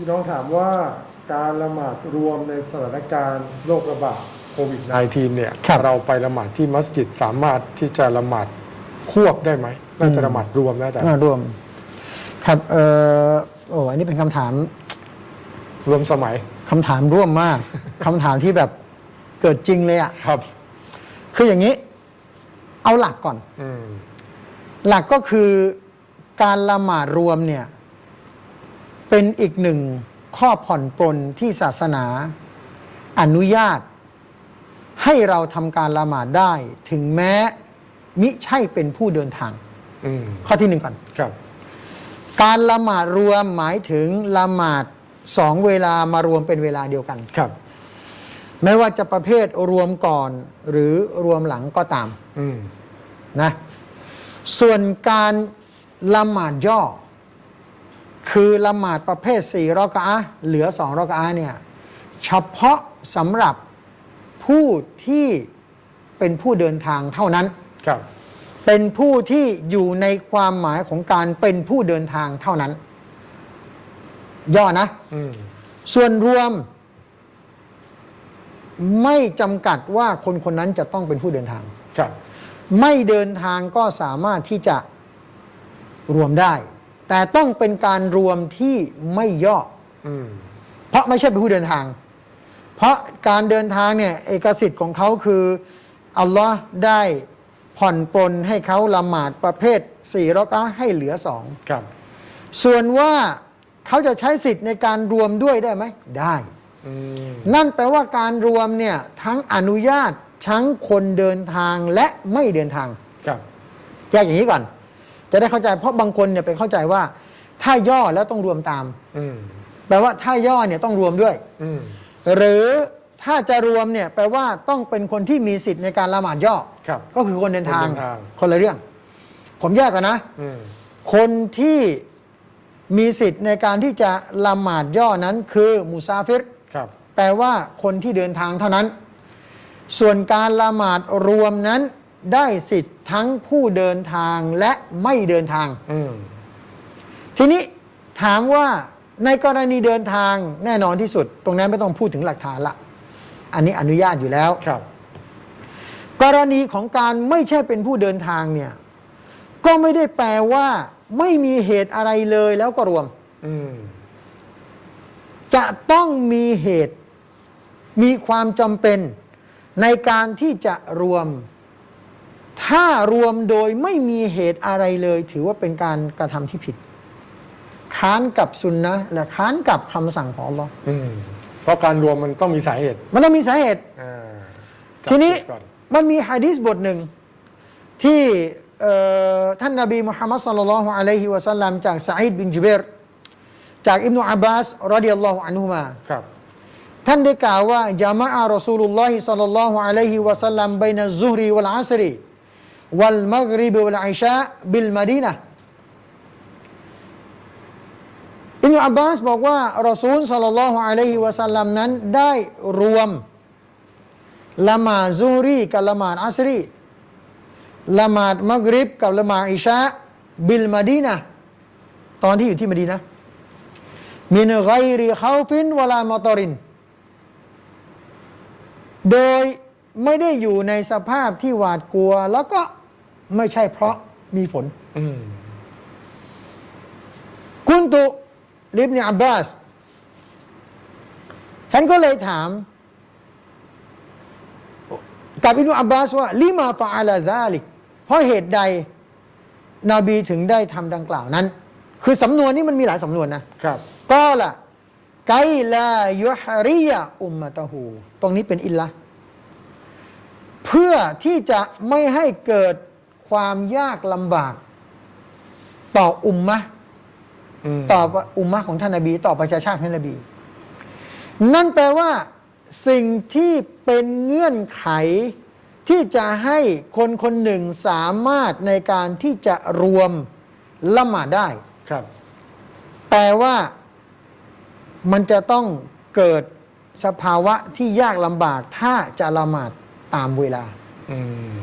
พี่น้องถามว่าการละหมาดรวมในสถานการณ์โรคระบาดโควิด -19 เนี่ยครับเราไปละหมาดที่มัสยิดสามารถที่จะละหมาดควบได้ไหมน่าจะละหมาดรวมนะแต่อ่ารวม ครับเออโอ้อันนี้เป็นคำถามรวมสมัยคำถามร่วมมาก คำถามที่แบบเกิดจริงเลยอะ่ะครับ คืออย่างนี้ เอาหลักก่อน อืม หลักก็คือการละหมาดรวมเนี่ย เป็นอีกหนึ่งข้อผ่อนปลนที่ศาสนาอนุญาต ให้เราทำการละหมาดได้ ถึงแม้มิใช่เป็นผู้เดินทาง อืมข้อที่หนึ่งก่อน ครับการละหมาดรวมหมายถึงละหมาดสองเวลามารวมเป็นเวลาเดียวกัน ครับ ไม่ว่าจะประเภทรวมก่อนหรือรวมหลังก็ตามอืมนะ ส่วนการละหมาดย่อ คือละหมาดประเภทสี่รอกะอะห์เหลือสองรอกะอะห์เนี่ยเฉพาะสำหรับผู้ที่เป็นผู้เดินทางเท่านั้น ครับ เป็นผู้ที่อยู่ในความหมายของการเป็นผู้เดินทางเท่านั้น ย่อนะ อืม ส่วนรวม ไม่จำกัดว่าคนคนนั้นจะต้องเป็นผู้เดินทาง ครับ ไม่เดินทางก็สามารถที่จะรวมได้ แต่ต้องเป็นการรวมที่ไม่ย่ออืมเพราะไม่ใช่เป็นผู้เดินทาง เพราะการเดินทางเนี่ยเอกสิทธิ์ของเขาคืออัลลอฮ์ได้ผ่อนปลนให้เขาละหมาดประเภทสี่รอกะห์ให้เหลือสองครับ ส่วนว่าเขาจะใช้สิทธิ์ในการรวมด้วยได้ไหมได้อืมนั่นแปลว่าการรวมเนี่ยทั้งอนุญาตทั้งคนเดินทางและไม่เดินทางครับแยกอย่างนี้ก่อน จะได้เข้าใจเพราะบางคนเนี่ยไปเข้าใจว่า ถ้าย่อแล้วต้องรวมตาม อืมแปลว่าถ้าย่อเนี่ยต้องรวมด้วย อืมหรือถ้าจะรวมเนี่ยแปลว่าต้องเป็นคนที่มีสิทธิ์ในการละหมาดย่อ ครับ ก็คือคนเดินทาง คนเดินทาง คนละเรื่อง ผมแยกกันนะ อืมคนที่มีสิทธิ์ในการที่จะละหมาดย่อนั้นคือมุซาฟิร ครับ แปลว่าคนที่เดินทางเท่านั้น ส่วนการละหมาดรวมนั้น ได้สิทธิ์ทั้งผู้เดินทางและไม่เดินทาง อืม ทีนี้ถามว่าในกรณีเดินทางแน่นอนที่สุด ตรงนั้นไม่ต้องพูดถึงหลักฐานละ อันนี้อนุญาตอยู่แล้ว ครับ กรณีของการไม่ใช่เป็นผู้เดินทางเนี่ยก็ไม่ได้แปลว่า ไม่มีเหตุอะไรเลยแล้วก็รวม อืม จะต้องมีเหตุมีความจำเป็นในการที่จะรวม ถ้ารวมโดยไม่มีเหตุอะไรเลย ถือว่าเป็นการกระทำที่ผิด ค้านกับสุนนะห์และค้านกับคำสั่งของอัลลอฮ์อืมเพราะการรวมมันต้องมีสาเหตุ มันต้องมีสาเหตุอ่าทีนี้จับจุดก่อนมันมีฮะดีษบทหนึ่งที่เอ่อท่านนาบีมุฮัมมัดสัลลัลลอฮุอะลัยฮิวะสัลลัมจากซาอิดบินจุเบรจากอิบนุอับบาสรดิยัลลอฮุอันฮุมาครับท่านได้กล่าวว่าจามะอารอซูลุลลอฮิสัลลัลลอฮุอะลัยฮิวะสัลลัมบัยนัซุฮรีวัลอัสรี วัลมักริบวัลอิชาบิลมะดีนะอิบนุอับบาสบอกว่ารอซูลสัลลัลลอฮุอะลัยฮิวะสัลลัมนั้นได้รวมละหมาดซุฮรีกับละหมาดอัสรีละหมาดมักริบกับละหมาดอิชาบิลมะดีนะตอนที่อยู่ที่มะดีนะมินไกริเขาฟินวลามะตอริน โดยไม่ได้อยู่ในสภาพที่หวาดกลัว แล้วก็ ไม่ใช่เพราะมีฝน อืมกุนตุลิบเนอับบาส ฉันก็เลยถาม กับอิบนุอับบาสว่า ลิมาฟาอาลาซาลิก เพราะเหตุใด นบีถึงได้ทำดังกล่าวนั้น คือสำนวนนี้มันมีหลายสำนวนนะ ครับ ก็ละไกลายุฮาริยะอุมมะตะหูตรงนี้เป็นอิลละ เพื่อที่จะไม่ให้เกิด ความยากลำบาก ต่ออุมมะอืมต่ออุมมะของท่านนบี ต่อประชาชาติท่านนบี นั่นแปลว่าสิ่งที่เป็นเงื่อนไขที่จะให้คนคนหนึ่งสามารถในการที่จะรวมละหมาดได้ครับ แปลว่ามันจะต้องเกิดสภาวะที่ยากลำบากถ้าจะละหมาดตามเวลา อืม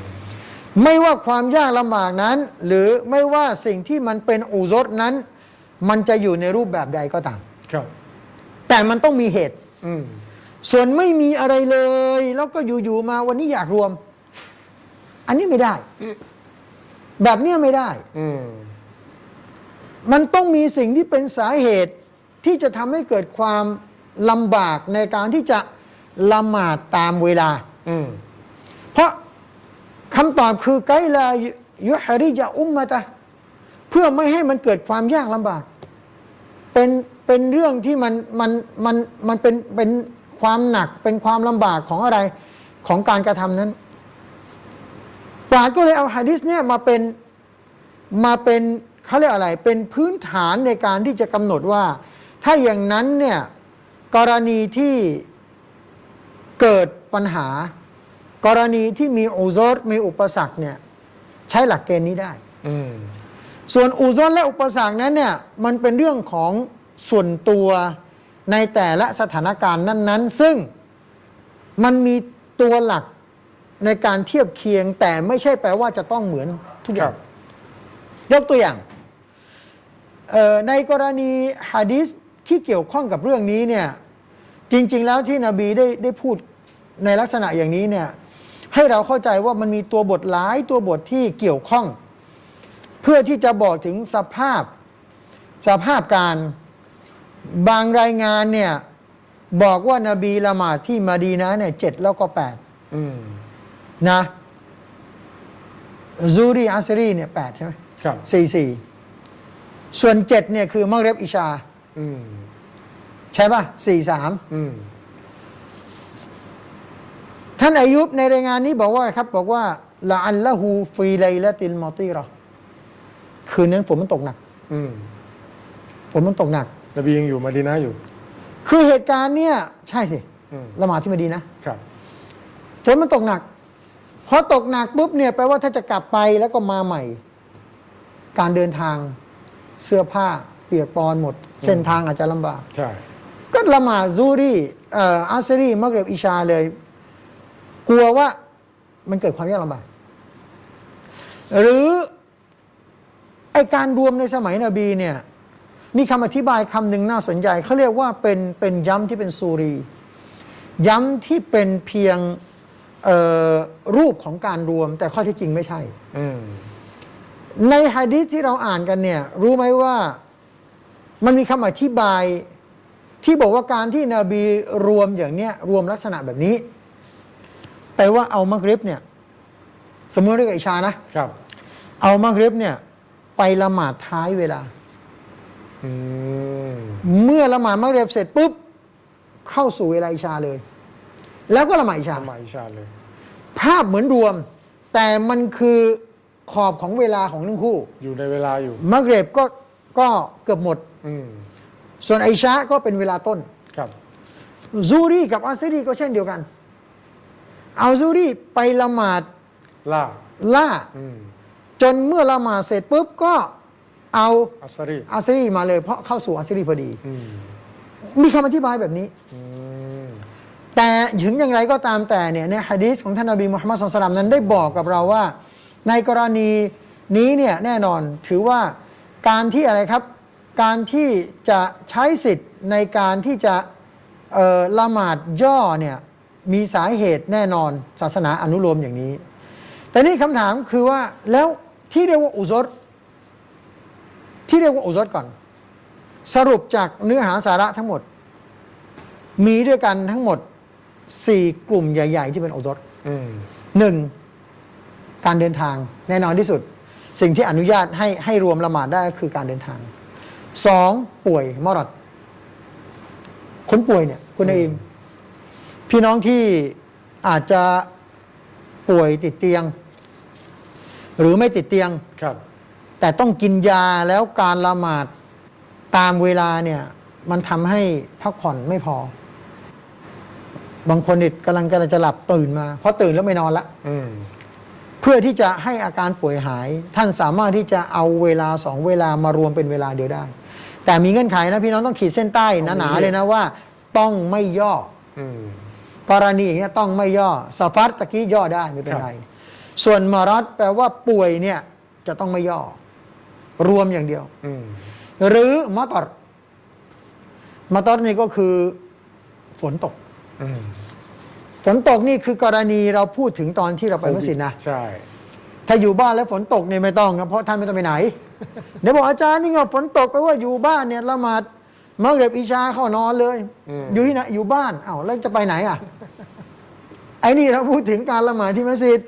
ไม่ว่าความยากลำบากนั้น หรือไม่ว่าสิ่งที่มันเป็นอุรสนั้น มันจะอยู่ในรูปแบบใดก็ตาม ครับ แต่มันต้องมีเหตุ อืม ส่วนไม่มีอะไรเลย แล้วก็อยู่ๆมาวันนี้อยากรวม อันนี้ไม่ได้ แบบเนี้ยไม่ได้ อืม มันต้องมีสิ่งที่เป็นสาเหตุที่จะทำให้เกิดความลำบากในการที่จะละหมาดตามเวลา อืมเพราะ คำตอบคือไกลายุฮริจะอุมมะตะเพื่อไม่ให้มันเกิดความยากลำบาก เป็นเป็นเรื่องที่มันมันมันมันเป็นเป็นความหนักเป็นความลำบากของอะไรของการกระทำนั้นปราชญ์ก็เลยเอาฮะดิษเนี่ยมาเป็นมาเป็นเขาเรียกอะไร เป็นพื้นฐานในการที่จะกำหนดว่า ถ้าอย่างนั้นเนี่ยกรณีที่เกิดปัญหา กรณีที่มีอุซรมีอุปสรรคเนี่ยใช้หลักเกณฑ์นี้ได้ อืมส่วนอุซรและอุปสรรคนั้นเนี่ยมันเป็นเรื่องของส่วนตัวในแต่ละสถานการณ์นั้น ๆ ซึ่งมันมีตัวหลักในการเทียบเคียง แต่ไม่ใช่แปลว่าจะต้องเหมือนทุกอคย่ารังบยกตัวอย่างเอ่อในกรณีฮะดีษที่เกี่ยวข้องกับเรื่องนี้เนี่ยจริง ๆ แล้วที่นบีได้ได้พูดในลักษณะอย่างนี้เนี่ย ให้เราเข้าใจว่ามันมีตัวบทหลายตัวบทที่เกี่ยวข้อง เพื่อที่จะบอกถึงสภาพสภาพการบางรายงานเนี่ยบอกว่านบีละหมาดที่มาดีนะห์เนี่ยเจ็ดแล้วก็แปดอืมนะซูรีอัสรีเนี่ยแปดใช่ไหมครับสี่สี่ส่วนเจ็ดเนี่ยคือมักเรบอิชาอืมใช่ป่ะสี่สามอืม ท่านอายุบในรายงานนี้บอกว่าครับ บอกว่าละอัลละหูฟีไลละติลมอตีรอคืนนั้นฝนมันตกหนักอืมฝนมันตกหนัก นบียังอยู่มาดีนะอยู่ คือเหตุการณ์เนี่ย ใช่สิอืมละหมาดที่มาดีนะครับ ฝนมันตกหนักพอตกหนักปุ๊บเนี่ยแปลว่าถ้าจะกลับไปแล้วก็มาใหม่ การเดินทางเสื้อผ้าเปียกปอนหมด เส้นทางอาจจะลำบาก ใช่ ก็ละหมาดซูรีเอ่ออัสรีมักเรบอิชาเลย กลัวว่ามันเกิดความยากลำบากหรือไอการรวมในสมัยนบีเนี่ยมีคำอธิบายคำหนึ่งน่าสนใจเขาเรียกว่าเป็นเป็นย้ำที่เป็นซูรี ย้ำที่เป็นเพียงเอ่อรูปของการรวม แต่ข้อเที่จริงไม่ใช่อืมในฮะดีษที่เราอ่านกันเนี่ย รู้ไหมว่ามันมีคำอธิบายที่บอกว่าการที่นบีรวมอย่างเนี้ยรวมลักษณะแบบนี้ แปลว่าเอามักริบเนี่ย สมมติเรียกบอิชานะครับ เอามักริบเนี่ย ไปละหมาดท้ายเวลา อืมเมื่อละหมาดมักริบเสร็จปุ๊บเข้าสู่เวลาอิชาเลย แล้วก็ละหมาดอิชา ทำไมอิชาเลย ภาพเหมือนรวม แต่มันคือขอบของเวลาของทั้งคู่อยู่ในเวลาอยู่ มักเรบก็ก็เกือบหมด อืมส่วนไอชาก็เป็นเวลาต้น ครับ ซูรีกับอัสรีก็เช่นเดียวกัน เอาซูรีไปละหมาดล่าล่า อืมจนเมื่อละหมาดเสร็จปุ๊บก็เอาอัสรีอัสรีมาเลย เพราะเข้าสู่อัสรีพอดี อืมมีคำอธิบายแบบนี้ อืมแต่ถึงอย่างไรก็ตามแต่เนี่ยในฮะดีษของท่านนบีมุฮัมมัดสุลตัลลัมนั้นได้บอกกับเราว่า ในกรณีนี้เนี่ยแน่นอนถือว่าการที่อะไรครับ การที่จะใช้สิทธิ์ในการที่จะเอ่อละหมาดย่อเนี่ย มีสาเหตุแน่นอนศาสนาอนุโลมอย่างนี้ แต่นี่คำถามคือว่าแล้วที่เรียกว่าอุซรที่เรียกว่าอุซรก่อน สรุปจากเนื้อหาสาระทั้งหมด มีด้วยกันทั้งหมด4กลุ่มใหญ่ ๆ ที่เป็นอุซรอืมหนึ่งการเดินทางแน่นอนที่สุด สิ่งที่อนุญาตให้ให้รวมละหมาดได้ก็คือการเดินทางสองป่วยมรดคนป่วยเนี่ย คุณนาอิม พี่น้องที่อาจจะป่วยติดเตียง หรือไม่ติดเตียง ครับ แต่ต้องกินยาแล้วการละหมาดตามเวลาเนี่ย มันทำให้พักผ่อนไม่พอ บางคนนี่กำลังกำลังจะหลับตื่นมาเพราะตื่นแล้วไม่นอนละ อืม เพื่อที่จะให้อาการป่วยหาย ท่านสามารถที่จะเอาเวลาสองเวลามารวมเป็นเวลาเดียวได้ แต่มีเงื่อนไขนะพี่น้องต้องขีดเส้นใต้หนาๆเลยนะว่า ต้องไม่ย่อ อืม กรณีอย่างนี้ต้องไม่ย่อสฟัดตะกี้ย่อได้ไม่เป็นครับไร ส่วนมารอดแปลว่าป่วยเนี่ยจะต้องไม่ย่อ รวมอย่างเดียว อืมหรือมอตอรมาตอรนี่ก็คือฝนตก อืมฝนตกนี่คือกรณีเราพูดถึงตอนที่เราไปมัสยิดนะ ใช่ ถ้าอยู่บ้านแล้วฝนตกเนี่ยไม่ต้องครับเพราะท่านไม่ต้องไปไหน เดี๋ยวบอกอาจารย์นี่ไงฝนตกไปลว่าอยู่บ้านเนี่ยละหมาด มักเร็บอิชาเข้านอนเลย อยู่ที่ไหนอยู่บ้านอ้าวแล้วจะไปไหนอะไอ้นี่เราพูดถึงการละหมาดที่มัสยิด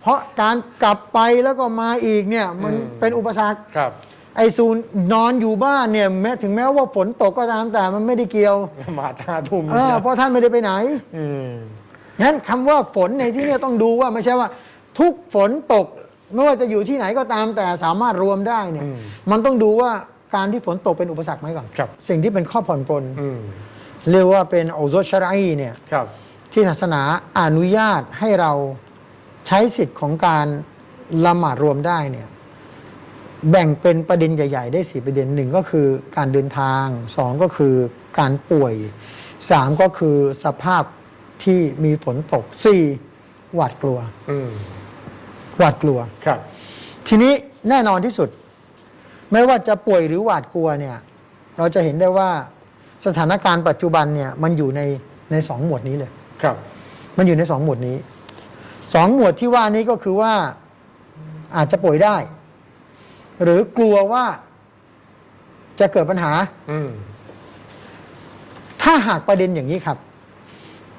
เพราะการกลับไปแล้วก็มาอีกเนี่ย มันเป็นอุปสรรคครับ ไอ้ซูนนอนอยู่บ้านเนี่ยแม้ถึงแม้ว่าฝนตกก็ตามแต่มันไม่ได้เกี่ยวละหมาดห้าทุ่มเออเพราะท่านไม่ได้ไปไหนอืมงั้นคำว่าฝนในที่เนี้ต้องดูว่าไม่ใช่ว่า ทุกฝนตกไม่ว่าจะอยู่ที่ไหนก็ตามแต่สามารถรวมได้เนี่ย มันต้องดูว่า การที่ฝนตกเป็นอุปสรรคไหมก่อนครับ สิ่งที่เป็นข้อผ่อนปลนอืมเรียกว่าเป็นโอโซชราอีเนี่ยครับที่ศาสนาอนุญาตให้เราใช้สิทธิ์ของการละหมาดรวมได้เนี่ยแบ่งเป็นประเด็นใหญ่ ๆ ได้สี่ประเด็นหนึ่งก็คือการเดินทางสองก็คือการป่วยสามก็คือสภาพที่มีฝนตกสี่หวาดกลัวอืมหวาดกลัวครับ ทีนี้แน่นอนที่สุด ไม่ว่าจะป่วยหรือหวาดกลัวเนี่ยเราจะเห็นได้ว่าสถานการณ์ปัจจุบันเนี่ยมันอยู่ในในสองหมวดนี้เลย ครับ มันอยู่ในสองหมวดนี้สองหมวดที่ว่านี้ก็คือว่าอาจจะป่วยได้ หรือกลัวว่าจะเกิดปัญหา อืมถ้าหากประเด็นอย่างนี้ครับ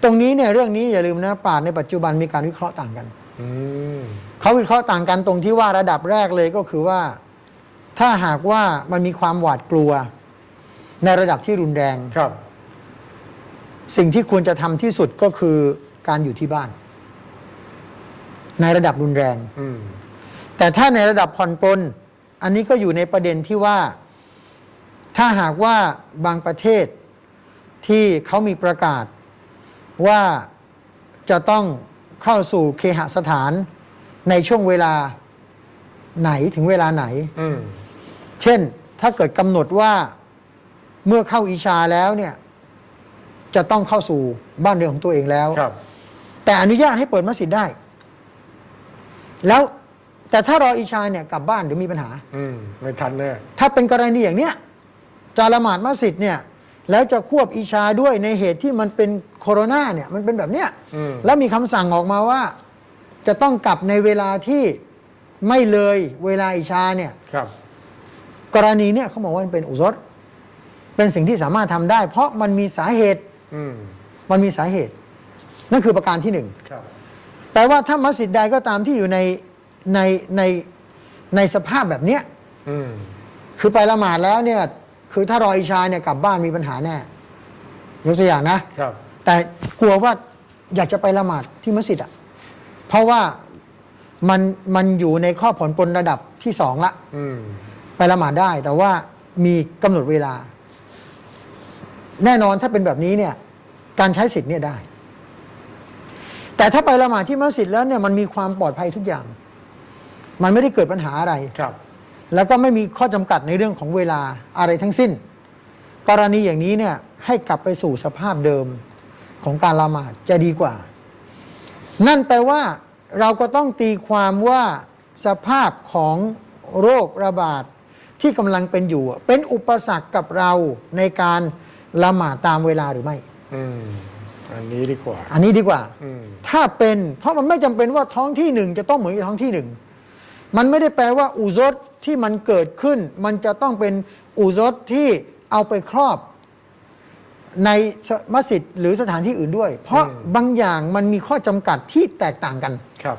ตรงนี้เนี่ยเรื่องนี้อย่าลืมนะปราชญ์ในปัจจุบันมีการวิเคราะห์ต่างกัน อืมเขาวิเคราะห์ต่างกันตรงที่ว่าระดับแรกเลยก็คือว่า ถ้าหากว่ามันมีความหวาดกลัว ในระดับที่รุนแรง ครับ สิ่งที่ควรจะทำที่สุดก็คือการอยู่ที่บ้าน ในระดับรุนแรง อืม แต่ถ้าในระดับผ่อนปลนอันนี้ก็อยู่ในประเด็นที่ว่า ถ้าหากว่าบางประเทศที่เขามีประกาศว่าจะต้องเข้าสู่เคหสถานในช่วงเวลาไหนถึงเวลาไหน อืม เช่นถ้าเกิดกำหนดว่าเมื่อเข้าอิชาแล้วเนี่ยจะต้องเข้าสู่บ้านเรือนของตัวเองแล้ว ครับ แต่อนุญาตให้เปิดมัสยิดได้ แล้วแต่ถ้ารออิชาเนี่ยกลับบ้านเดี๋ยวมีปัญหา อืม ไม่ทันแน่ถ้าเป็นกรณีอย่างเนี้ยจะละหมาดมัสยิดเนี่ยแล้วจะควบอิชาด้วยในเหตุที่มันเป็นโคโรนาเนี่ยมันเป็นแบบเนี้ยอืม แล้วมีคำสั่งออกมาว่า จะต้องกลับในเวลาที่ไม่เลยเวลาอิชาเนี่ย ครับ กรณีเนี่ยเขาบอกว่ามันเป็นอุซรเป็นสิ่งที่สามารถทำได้ เพราะมันมีสาเหตุอืมมันมีสาเหตุ นั่นคือประการที่หนึ่งครับแปลว่าถ้ามัสยิดใดก็ตามที่อยู่ในในในในสภาพแบบเนี้ยอืมคือไปละหมาดแล้วเนี่ย คือถ้ารออิชาเนี่ยกลับบ้านมีปัญหาแน่ยกตัวอย่างนะครับแต่กลัวว่าอยากจะไปละหมาดที่มัสยิดอะ เพราะว่ามันมันอยู่ในข้อผ่อนปลนระดับที่สองละอืม ไปละหมาดได้ แต่ว่ามีกำหนดเวลา แน่นอนถ้าเป็นแบบนี้เนี่ยการใช้สิทธิ์เนี่ยได้ แต่ถ้าไปละหมาดที่มัสยิดแล้วเนี่ยมันมีความปลอดภัยทุกอย่าง มันไม่ได้เกิดปัญหาอะไรครับ แล้วก็ไม่มีข้อจำกัดในเรื่องของเวลาอะไรทั้งสิ้น กรณีอย่างนี้เนี่ยให้กลับไปสู่สภาพเดิมของการละหมาดจะดีกว่า นั่นแปลว่าเราก็ต้องตีความว่าสภาพของโรคระบาด ที่กำลังเป็นอยู่ เป็นอุปสรรคกับเราในการละหมาดตามเวลาหรือไม่อืมอันนี้ดีกว่า อันนี้ดีกว่าอืมถ้าเป็นเพราะมันไม่จำเป็นว่าท้องที่หนึ่งจะต้องเหมือนกับท้องที่หนึ่งมันไม่ได้แปลว่าอุซดที่มันเกิดขึ้น มันจะต้องเป็นอุซดที่เอาไปครอบ ในมัสยิดหรือสถานที่อื่นด้วย เพราะอืมบางอย่างมันมีข้อจำกัดที่แตกต่างกันครับ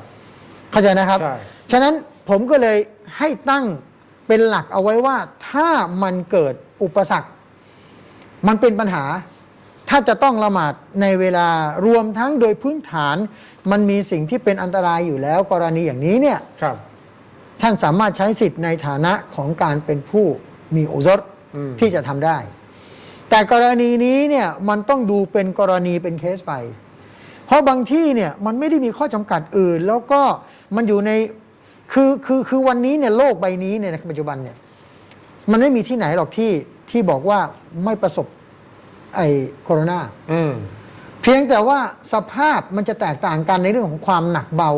เข้าใจนะครับใช่ฉะนั้นผมก็เลยให้ตั้ง เป็นหลักเอาไว้ว่าถ้ามันเกิดอุปสรรค มันเป็นปัญหา ถ้าจะต้องละหมาดในเวลารวมทั้งโดยพื้นฐาน มันมีสิ่งที่เป็นอันตรายอยู่แล้ว กรณีอย่างนี้เนี่ยครับท่านสามารถใช้สิทธิ์ในฐานะของการเป็นผู้มีโอซดอืมที่จะทำได้ แต่กรณีนี้เนี่ยมันต้องดูเป็นกรณีเป็นเคสไป เพราะบางที่เนี่ยมันไม่ได้มีข้อจำกัดอื่น แล้วก็มันอยู่ใน คือคือคือวันนี้เนี่ยโลกใบนี้เนี่ยในปัจจุบันเนี่ย มันไม่มีที่ไหนหรอกที่ที่บอกว่าไม่ประสบไอ้โคโรนาอืม เพียงแต่ว่าสภาพมันจะแตกต่างกันในเรื่องของความหนักเบา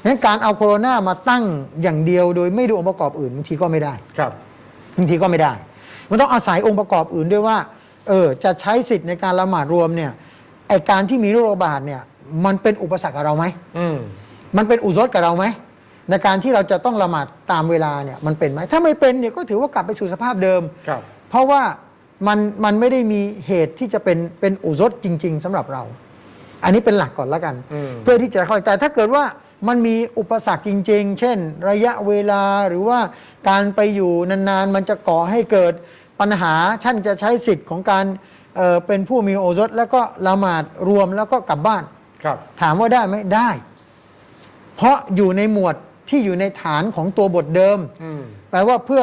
ฉะนั้นการเอาโคโรนามาตั้งอย่างเดียวโดยไม่ดูองค์ประกอบอื่นบางทีก็ไม่ได้ ครับ บางทีก็ไม่ได้ มันต้องอาศัยองค์ประกอบอื่นด้วยว่า เออ จะใช้สิทธิ์ในการละหมาดรวมเนี่ย ไอการที่มีโรคระบาดเนี่ย มันเป็นอุปสรรคกับเราไหม อืม มันเป็นอุซดกับเราไหม ในการที่เราจะต้องละหมาดตามเวลาเนี่ยมันเป็นไหมถ้าไม่เป็นเนี่ยก็ถือว่ากลับไปสู่สภาพเดิม ครับ เพราะว่ามันมันไม่ได้มีเหตุที่จะเป็นเป็นอุซดจริง ๆสำหรับเรา อันนี้เป็นหลักก่อนแล้วกัน อืม เพื่อที่จะเข้าใจแต่ถ้าเกิดว่ามันมีอุปสรรคจริง ๆ เช่น ระยะเวลาหรือว่าการไปอยู่นานๆ มันจะก่อให้เกิดปัญหาท่านจะใช้สิทธิ์ของการเอ่อเป็นผู้มีโอซดแล้วก็ละหมาดรวมแล้วก็กลับบ้าน ครับ ถามว่าได้ไหมได้ เพราะอยู่ในหมวด ที่อยู่ในฐานของตัวบทเดิม อืม แปลว่าเพื่อ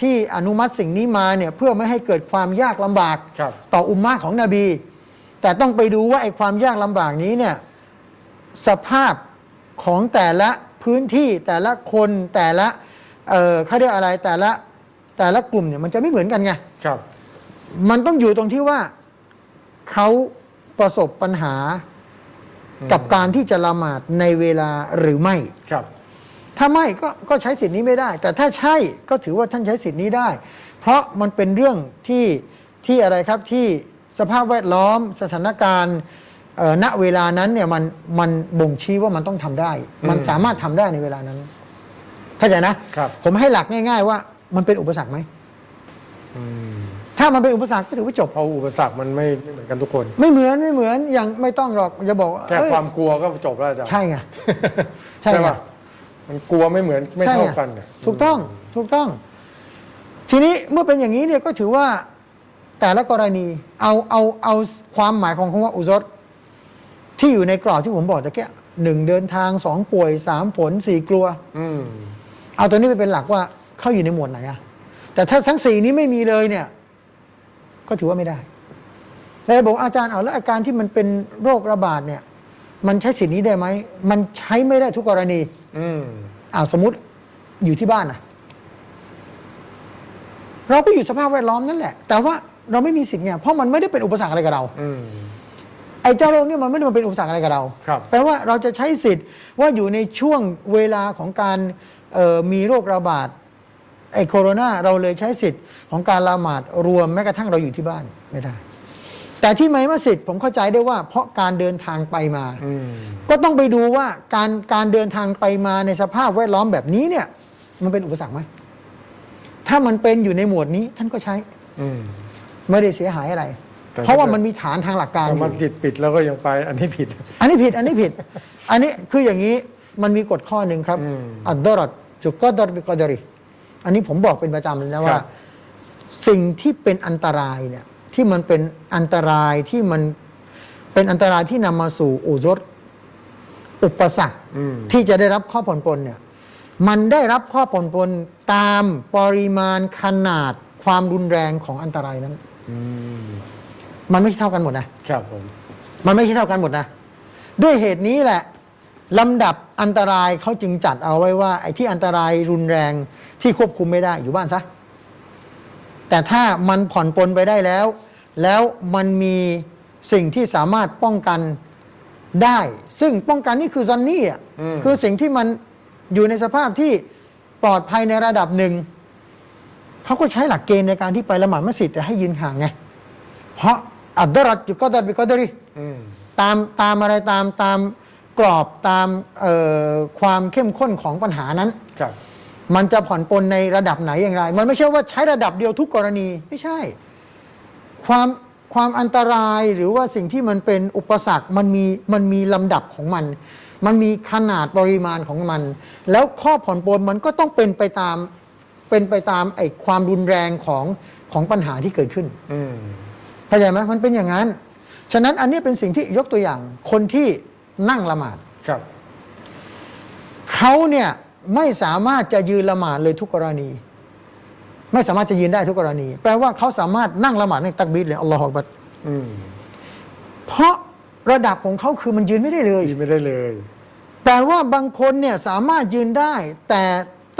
ที่อนุมัติสิ่งนี้มาเนี่ยเพื่อไม่ให้เกิดความยากลำบากครับ ต่ออุมมะของนบี แต่ต้องไปดูว่าไอ้ความยากลำบากนี้เนี่ยสภาพของแต่ละพื้นที่แต่ละคนแต่ละเอ่อเขาเรียกอะไรแต่ละแต่ละกลุ่มเนี่ยมันจะไม่เหมือนกันไง ครับ มันต้องอยู่ตรงที่ว่าเขาประสบปัญหากับการที่จะละหมาดในเวลาหรือไม่ ครับ ถ้าไม่ก็ก็ใช้สิทธิ์นี้ไม่ได้ แต่ถ้าใช่ก็ถือว่าท่านใช้สิทธิ์นี้ได้ เพราะมันเป็นเรื่องที่ที่อะไรครับที่สภาพแวดล้อมสถานการณ์เอ่อณเวลานั้นเนี่ยมันมันบ่งชี้ว่ามันต้องทำได้ มันอืมสามารถทำได้ในเวลานั้นเข้าใจนะครับผมให้หลักง่าย ๆ ว่ามันเป็นอุปสรรคไหมอืมถ้ามันเป็นอุปสรรคก็ถือว่าจบ เพราะอุปสรรคมันไม่ไม่เหมือนกันทุกคน ไม่เหมือนไม่เหมือนอย่างไม่ต้องหรอกอย่าบอกว่าแค่เอ้ยความกลัวก็จบแล้วอาจารย์ใช่ไงใช่ไงป่ะ มันกลัวไม่เหมือนไม่ใช่เท่าไงกันเนี่ยถูกต้องถูกต้อง ทีนี้เมื่อเป็นอย่างนี้เนี่ยก็ถือว่าแต่ละกรณีเอาเอาเอาความหมายของคำว่าอุซรที่อยู่ในกรอบที่ผมบอกตะเกียหนึ่งเดินทางสองป่วยสามผลสี่กลัวอืมเอาตัวนี้ไปเป็นหลักว่าเข้าอยู่ในหมวดไหนอะแต่ถ้าทั้งสี่นี้ไม่มีเลยเนี่ย ก็ถือว่าไม่ได้เลยบอกอาจารย์เอาแล้วอาการที่มันเป็นโรคระบาดเนี่ย มันใช้สิทธินี้ได้ไหมมันใช้ไม่ได้ทุกกรณี อืมอ่าสมมติอยู่ที่บ้านนะเราก็อยู่สภาพแวดล้อมนั่นแหละ แต่ว่าเราไม่มีสิทธิ์ไงเพราะมันไม่ได้เป็นอุปสรรคอะไรกับเรา อืม ไอ้เจ้าโรคเนี่ยมันไม่ได้มาเป็นอุปสรรคอะไรกับเรา ครับแปลว่าเราจะใช้สิทธิ์ว่าอยู่ในช่วงเวลาของการเอ่อมีโรคระบาดไอ้โคโรนาเราเลยใช้สิทธิ์ของการละหมาดรวมแม้กระทั่งเราอยู่ที่บ้านไม่ได้ แต่ที่ไม่มาสิทธิ์ผมเข้าใจได้ว่าเพราะการเดินทางไปมา อืม ก็ต้องไปดูว่าการการเดินทางไปมาในสภาพแวดล้อมแบบนี้เนี่ย มันเป็นอุปสรรคไหมถ้ามันเป็นอยู่ในหมวดนี้ท่านก็ใช้อืม ไม่ได้เสียหายอะไร แต่ เพราะว่าถ้าเกิดมันมีฐานทางหลักการอถ้ามัยู่สยิดปิดแล้วก็ยังไป อันนี้ผิด อันนี้ผิดอันนี้ผิด อันนี้คืออย่างนี้มันมีกฎข้อหนึ่งครับอืมอัดดรอดจุกกอดรบิกอดริอันนี้ผมบอกเป็นประจำเลยนะคว่ารับ สิ่งที่เป็นอันตรายเนี่ย ที่มันเป็นอันตรายที่มันเป็นอันตรายที่นำมาสู่อุจรอุปสรรคอืม ที่จะได้รับข้อผ่อนปลนเนี่ยมันได้รับข้อผ่อนปลนตามปริมาณขนาดความรุนแรงของอันตรายนั้น อืมมันไม่ใช่เท่ากันหมดนะ ครับผม มันไม่ใช่เท่ากันหมดนะ ด้วยเหตุนี้แหละลำดับอันตรายเขาจึงจัดเอาไว้ว่า ไอ้ที่อันตรายรุนแรงที่ควบคุมไม่ได้อยู่บ้านซะ แต่ถ้ามันผ่อนปลนไปได้แล้ว แล้วมันมีสิ่งที่สามารถป้องกันได้ ซึ่งป้องกันนี่คือซอนนี่อะอืม คือสิ่งที่มันอยู่ในสภาพที่ปลอดภัยในระดับหนึ่งเขาก็ใช้หลักเกณฑ์ในการที่ไปละหมาดมัสยิดแต่ให้ยืนห่างไง เพราะอับดรัดอยู่ก็ดัดบิก็ดริอืม ตามตามอะไรตามตามกรอบตามเอ่อความเข้มข้นของปัญหานั้น ครับ มันจะผ่อนปลนในระดับไหนอย่างไร มันไม่ใช่ว่าใช้ระดับเดียวทุกกรณีไม่ใช่ ความความอันตรายหรือว่าสิ่งที่มันเป็นอุปสรรคมันมีมันมีลำดับของมัน มันมีขนาดปริมาณของมัน แล้วข้อผ่อนปลนมันก็ต้องเป็นไปตามเป็นไปตามไอ้ความรุนแรงของของปัญหาที่เกิดขึ้นอืมเข้าใจไหมมันเป็นอย่างนั้น ฉะนั้นอันนี้เป็นสิ่งที่ยกตัวอย่าง คนที่นั่งละหมาดครับ เขาเนี่ยไม่สามารถจะยืนละหมาดเลยทุกกรณี ไม่สามารถจะยืนได้ทุกกรณี แปลว่าเขาสามารถนั่งละหมาดในตักบีดเลยอัลลอฮฺอักบัรอืมเพราะระดับของเขาคือมันยืนไม่ได้เลยดีไม่ได้เลย แต่ว่าบางคนเนี่ยสามารถยืนได้ แต่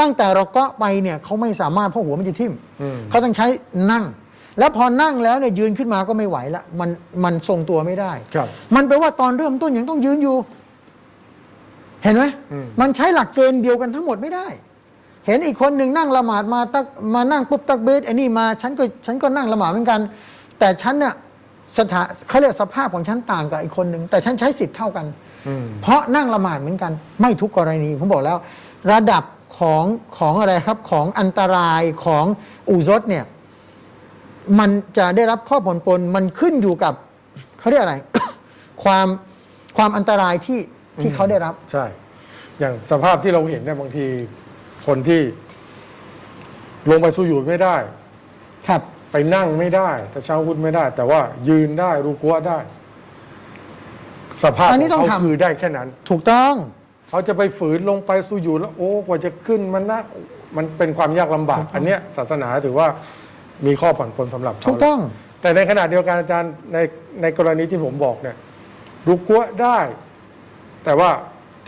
ตั้งแต่เราก็ไปเนี่ยเขาไม่สามารถเพราะหัวมันจะทิ่มอืมเขาต้องใช้นั่ง แล้วพอนั่งแล้วเนี่ยยืนขึ้นมาก็ไม่ไหวละมันมันทรงตัวไม่ได้ครับมันแปลว่าตอนเริ่มต้นยังต้องยืนอยู่ เห็นไหมอืมมันใช้หลักเกณฑ์เดียวกันทั้งหมดไม่ได้ เห็นอีกคนหนึ่งนั่งละหมาดมาตักมานั่งปุ๊บตักเบสไอ้นี่มาฉันก็ฉันก็นั่งละหมาดเหมือนกัน แต่ฉันเนี่ยสถาเขาเรียกสภาพของฉันต่างกับอีกคนหนึ่งแต่ฉันใช้สิทธิ์เท่ากันอืมเพราะนั่งละหมาดเหมือนกัน ไม่ทุกกรณีผมบอกแล้ว ระดับของของอะไรครับของอันตรายของอูซดเนี่ยมันจะได้รับข้อผลปนมันขึ้นอยู่กับเขาเรียกอะไร ความความอันตรายที่ที่เขาได้รับ ใช่ อย่างสภาพที่เราเห็นเนี่ยบางที คนที่ลงไปสู้อยู่ไม่ได้ ครับ ไปนั่งไม่ได้แต่เช้าวุธไม่ได้ แต่ว่ายืนได้รูกัวได้ สภาพอันนี้ขต้องเขาทำ คือได้แค่นั้น ถูกต้อง เขาจะไปฝืนลงไปสู้อยู่แล้ว โอ้กว่าจะขึ้นมันนะมันเป็นความยากลำบาก อันเนี้ยศาสนาถือว่ามีข้อผ่อนปลนสำหรับเขาถูกต้อง แต่ในขณะเดียวกันอาจารย์ในในกรณีที่ผมบอกเนี่ย รูกัวได้ แต่ว่า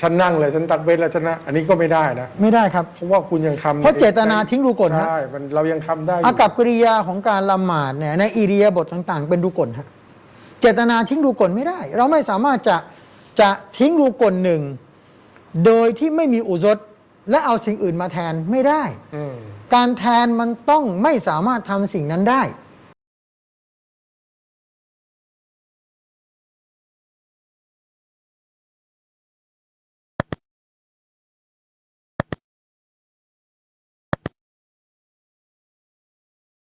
ฉันนั่งเลยฉันตักเบสแล้วฉันนะ อันนี้ก็ไม่ได้นะ ไม่ได้ครับ เพราะว่าคุณยังทำเพราะเจตนาทิ้งรูกลฮะใช่มันเรายังทำได้อยู่อากับกริยาของการละหมาดเนี่ยในอิริยาบถต่าง ๆ เป็นรูกลฮะเจตนาทิ้งรูกลไม่ได้ เราไม่สามารถจะจะทิ้งรูกลหนึ่งโดยที่ไม่มีอุซดและเอาสิ่งอื่นมาแทนไม่ได้ อืม การแทนมันต้องไม่สามารถทำสิ่งนั้นได้